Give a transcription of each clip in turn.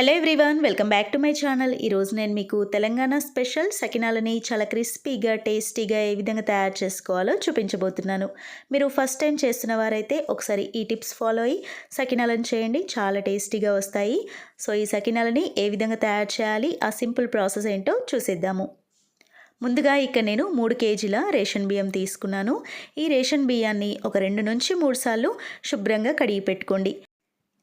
Hello everyone welcome back to my channel ఈరోజు నేను మీకు తెలంగాణ స్పెషల్ సకినాలని చాలా క్రిస్పీగా టేస్టీగా ఏ విధంగా తయారు చేసుకోవాలో చూపించబోతున్నాను. మీరు ఫస్ట్ టైం చేస్తున్న వారైతే ఒకసారి ఈ టిప్స్ ఫాలో అయ్యి సకినాలను చేయండి చాలా టేస్టీగా వస్తాయి. సో ఈ సకినాలని ఏ విధంగా తయారు చేయాలి ఆ సింపుల్ ప్రాసెస్ ఏంటో చూసేద్దాము. ముందుగా ఇక్కడ నేను మూడు కేజీల రేషన్ బియ్యం తీసుకున్నాను. ఈ రేషన్ బియ్యాన్ని ఒక రెండు నుంచి మూడు సార్లు శుభ్రంగా కడిగి పెట్టుకోండి.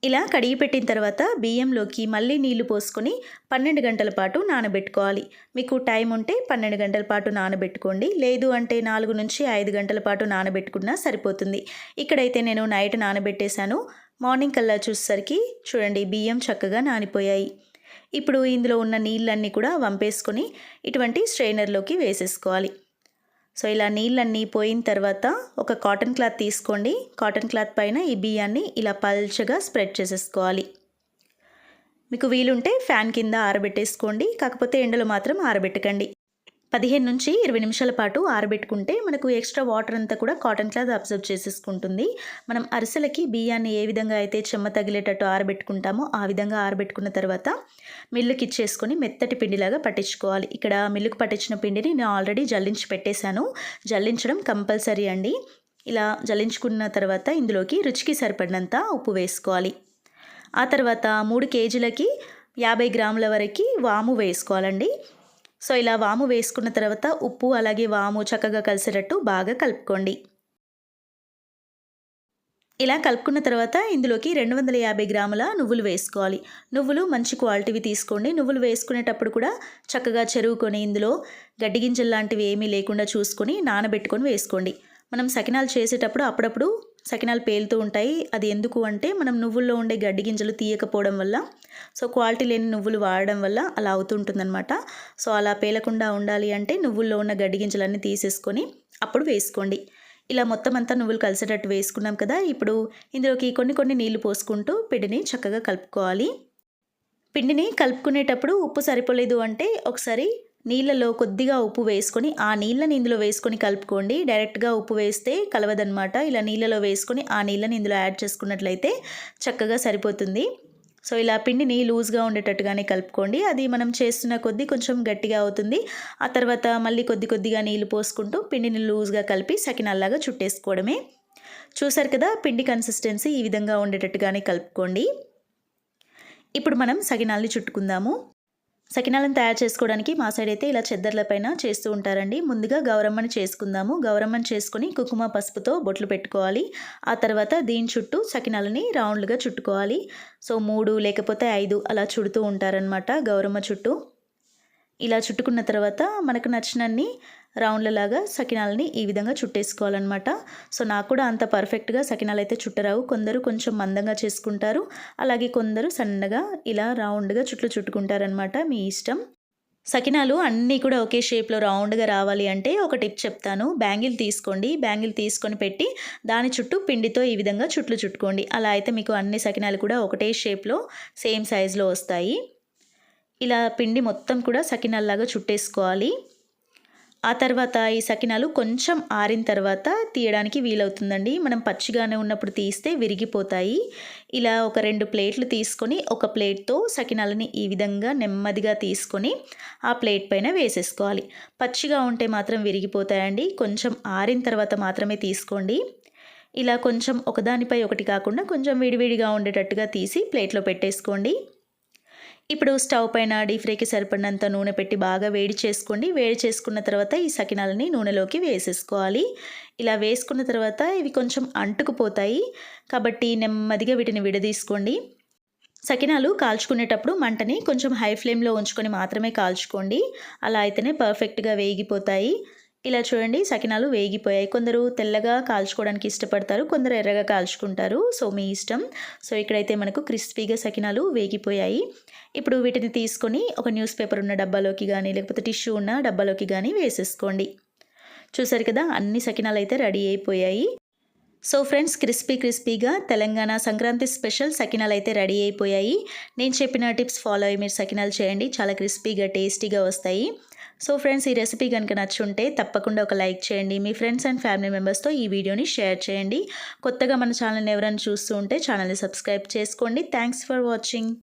ఇలా కడిగి పెట్టిన తర్వాత బియ్యంలోకి మళ్ళీ నీళ్ళు పోసుకొని పన్నెండు గంటల పాటు నానబెట్టుకోవాలి. మీకు టైం ఉంటే పన్నెండు గంటల పాటు నానబెట్టుకోండి. లేదు అంటే నాలుగు నుంచి ఐదు గంటల పాటు నానబెట్టుకున్నా సరిపోతుంది. ఇక్కడైతే నేను నైట్ నానబెట్టేశాను. మార్నింగ్ కల్లా చూసేసరికి చూడండి బియ్యం చక్కగా నానిపోయాయి. ఇప్పుడు ఇందులో ఉన్న నీళ్ళన్నీ కూడా వంపేసుకొని ఇటువంటి స్ట్రైనర్లోకి వేసేసుకోవాలి. సో ఇలా నీళ్ళన్నీ పోయిన తర్వాత ఒక కాటన్ క్లాత్ తీసుకోండి. కాటన్ క్లాత్ పైన ఈ బియ్యాన్ని ఇలా పల్చగా స్ప్రెడ్ చేసేసుకోవాలి. మీకు వీలుంటే ఫ్యాన్ కింద ఆరబెట్టేసుకోండి. కాకపోతే ఎండలో మాత్రం ఆరబెట్టకండి. పదిహేను నుంచి ఇరవై నిమిషాల పాటు ఆరబెట్టుకుంటే మనకు ఎక్స్ట్రా వాటర్ అంతా కూడా కాటన్ క్లాత్ అబ్జర్వ్ చేసేసుకుంటుంది. మనం అరిసెలకి బియ్యాన్ని ఏ విధంగా అయితే చెమ్మ తగిలేటట్టు ఆరబెట్టుకుంటామో ఆ విధంగా ఆరబెట్టుకున్న తర్వాత మిల్లుకి ఇచ్చేసుకొని మెత్తటి పిండిలాగా పట్టించుకోవాలి. ఇక్కడ మిల్లుకు పట్టించిన పిండిని నేను ఆల్రెడీ జల్లించి పెట్టేశాను. జల్లించడం కంపల్సరీ అండి. ఇలా జల్లించుకున్న తర్వాత ఇందులోకి రుచికి సరిపడినంత ఉప్పు వేసుకోవాలి. ఆ తర్వాత మూడు కేజీలకి యాభై గ్రాముల వరకు వాము వేసుకోవాలండి. సో ఇలా వాము వేసుకున్న తర్వాత ఉప్పు అలాగే వాము చక్కగా కలిసేటట్టు బాగా కలుపుకోండి. ఇలా కలుపుకున్న తర్వాత ఇందులోకి రెండు వందల యాభై గ్రాముల నువ్వులు వేసుకోవాలి. నువ్వులు మంచి క్వాలిటీవి తీసుకోండి. నువ్వులు వేసుకునేటప్పుడు కూడా చక్కగా చెరువుకొని ఇందులో గడ్డి గింజలు లాంటివి ఏమీ లేకుండా చూసుకొని నానబెట్టుకొని వేసుకోండి. మనం సకినాలు చేసేటప్పుడు అప్పుడప్పుడు సకినాలు పేలుతూ ఉంటాయి. అది ఎందుకు అంటే మనం నువ్వుల్లో ఉండే గడ్డి గింజలు తీయకపోవడం వల్ల సో క్వాలిటీ లేని నువ్వులు వాడడం వల్ల అలా అవుతుంటుందన్నమాట సో అలా పేలకుండా ఉండాలి అంటే నువ్వుల్లో ఉన్న గడ్డి గింజలన్నీ తీసేసుకొని అప్పుడు వేసుకోండి. ఇలా మొత్తం అంతా నువ్వులు కలిసేటట్టు వేసుకున్నాం కదా ఇప్పుడు ఇందులోకి కొన్ని కొన్ని నీళ్ళు పోసుకుంటూ పిండిని చక్కగా కలుపుకోవాలి. పిండిని కలుపుకునేటప్పుడు ఉప్పు సరిపోలేదు అంటే ఒకసారి నీళ్ళలో కొద్దిగా ఉప్పు వేసుకొని ఆ నీళ్ళని ఇందులో వేసుకొని కలుపుకోండి. డైరెక్ట్గా ఉప్పు వేస్తే కలవదనమాట ఇలా నీళ్ళలో వేసుకొని ఆ నీళ్ళని ఇందులో యాడ్ చేసుకున్నట్లయితే చక్కగా సరిపోతుంది. సో ఇలా పిండిని లూజ్గా ఉండేటట్టుగానే కలుపుకోండి. అది మనం చేస్తున్న కొద్దీ కొంచెం గట్టిగా అవుతుంది. ఆ తర్వాత మళ్ళీ కొద్ది కొద్దిగా నీళ్ళు పోసుకుంటూ పిండిని లూజ్గా కలిపి సకినల్లాగా చుట్టేసుకోవడమే. చూసారు కదా పిండి కన్సిస్టెన్సీ ఈ విధంగా ఉండేటట్టుగానే కలుపుకోండి. ఇప్పుడు మనం సకినాల్ని చుట్టుకుందాము. సకినాలను తయారు చేసుకోవడానికి మా సైడ్ అయితే ఇలా చెద్దర్ల పైన చేస్తూ ఉంటారండి. ముందుగా గౌరమ్మని చేసుకుందాము. గౌరమ్మని చేసుకొని కుంకుమ పసుపుతో బొట్లు పెట్టుకోవాలి. ఆ తర్వాత దీని చుట్టూ సకినాలని రౌండ్లుగా చుట్టుకోవాలి. సో మూడు లేకపోతే ఐదు అలా చుడుతూ ఉంటారనమాట గౌరమ్మ చుట్టూ. ఇలా చుట్టుకున్న తర్వాత మనకు నచ్చినన్ని రౌండ్లలాగా సకినాలని ఈ విధంగా చుట్టేసుకోవాలన్నమాట. సో నాకు కూడా అంత పర్ఫెక్ట్గా సకినాలు అయితే చుట్టరావు. కొందరు కొంచెం మందంగా చేసుకుంటారు. అలాగే కొందరు సన్నగా ఇలా రౌండ్గా చుట్లు చుట్టుకుంటారనమాట మీ ఇష్టం. సకినాలు అన్నీ కూడా ఒకే షేప్లో రౌండ్గా రావాలి అంటే ఒక టిప్ చెప్తాను. బ్యాంగిల్ తీసుకోండి. బ్యాంగిల్ తీసుకొని పెట్టి దాని చుట్టూ పిండితో ఈ విధంగా చుట్లు చుట్టుకోండి. అలా అయితే మీకు అన్ని సకినాలు కూడా ఒకటే షేప్లో సేమ్ సైజులో వస్తాయి. ఇలా పిండి మొత్తం కూడా సకినాల్లాగా చుట్టేసుకోవాలి. ఆ తర్వాత ఈ సకినాలు కొంచెం ఆరిన తర్వాత తీయడానికి వీలవుతుందండి. మనం పచ్చిగానే ఉన్నప్పుడు తీస్తే విరిగిపోతాయి. ఇలా ఒక రెండు ప్లేట్లు తీసుకొని ఒక ప్లేట్తో సకినాలని ఈ విధంగా నెమ్మదిగా తీసుకొని ఆ ప్లేట్ పైన వేసేసుకోవాలి. పచ్చిగా ఉంటే మాత్రం విరిగిపోతాయండి. కొంచెం ఆరిన తర్వాత మాత్రమే తీసుకోండి. ఇలా కొంచెం ఒకదానిపై ఒకటి కాకుండా కొంచెం విడివిడిగా ఉండేటట్టుగా తీసి ప్లేట్లో పెట్టేసుకోండి. ఇప్పుడు స్టవ్ పైన డీప్ ఫ్రైకి సరిపడినంత నూనె పెట్టి బాగా వేడి చేసుకోండి. వేడి చేసుకున్న తర్వాత ఈ సకినాలని నూనెలోకి వేసేసుకోవాలి. ఇలా వేసుకున్న తర్వాత ఇవి కొంచెం అంటుకుపోతాయి. కాబట్టి నెమ్మదిగా వీటిని విడదీసుకోండి. సకినాలు కాల్చుకునేటప్పుడు మంటని కొంచెం హై ఫ్లేమ్లో ఉంచుకొని మాత్రమే కాల్చుకోండి. అలా అయితేనే పర్ఫెక్ట్గా వేగిపోతాయి. ఇలా చూడండి సకినాలు వేగిపోయాయి. కొందరు తెల్లగా కాల్చుకోవడానికి ఇష్టపడతారు కొందరు ఎర్రగా కాల్చుకుంటారు. సో మీ ఇష్టం. సో ఇక్కడైతే మనకు క్రిస్పీగా సకినాలు వేగిపోయాయి. ఇప్పుడు వీటిని తీసుకొని ఒక న్యూస్ పేపర్ ఉన్న డబ్బాలోకి కానీ లేకపోతే టిష్యూ ఉన్న డబ్బాలోకి కానీ వేసేసుకోండి. చూసారు కదా అన్ని సకినాలు అయితే రెడీ అయిపోయాయి. సో ఫ్రెండ్స్ క్రిస్పీ క్రిస్పీగా తెలంగాణ సంక్రాంతి స్పెషల్ సకినాలు అయితే రెడీ అయిపోయాయి. నేను చెప్పిన టిప్స్ ఫాలో అయ్యి మీరు సకినాలు చేయండి. చాలా క్రిస్పీగా టేస్టీగా వస్తాయి. సో ఫ్రెండ్స్ ఈ రెసిపీ కనుక నచ్చుంటే తప్పకుండా ఒక లైక్ చేయండి. మీ ఫ్రెండ్స్ అండ్ ఫ్యామిలీ మెంబర్స్తో ఈ వీడియోని షేర్ చేయండి. కొత్తగా మన ఛానల్ని ఎవరైనా చూస్తూ ఉంటే ఛానల్ని సబ్స్క్రైబ్ చేసుకోండి. Thanks for watching.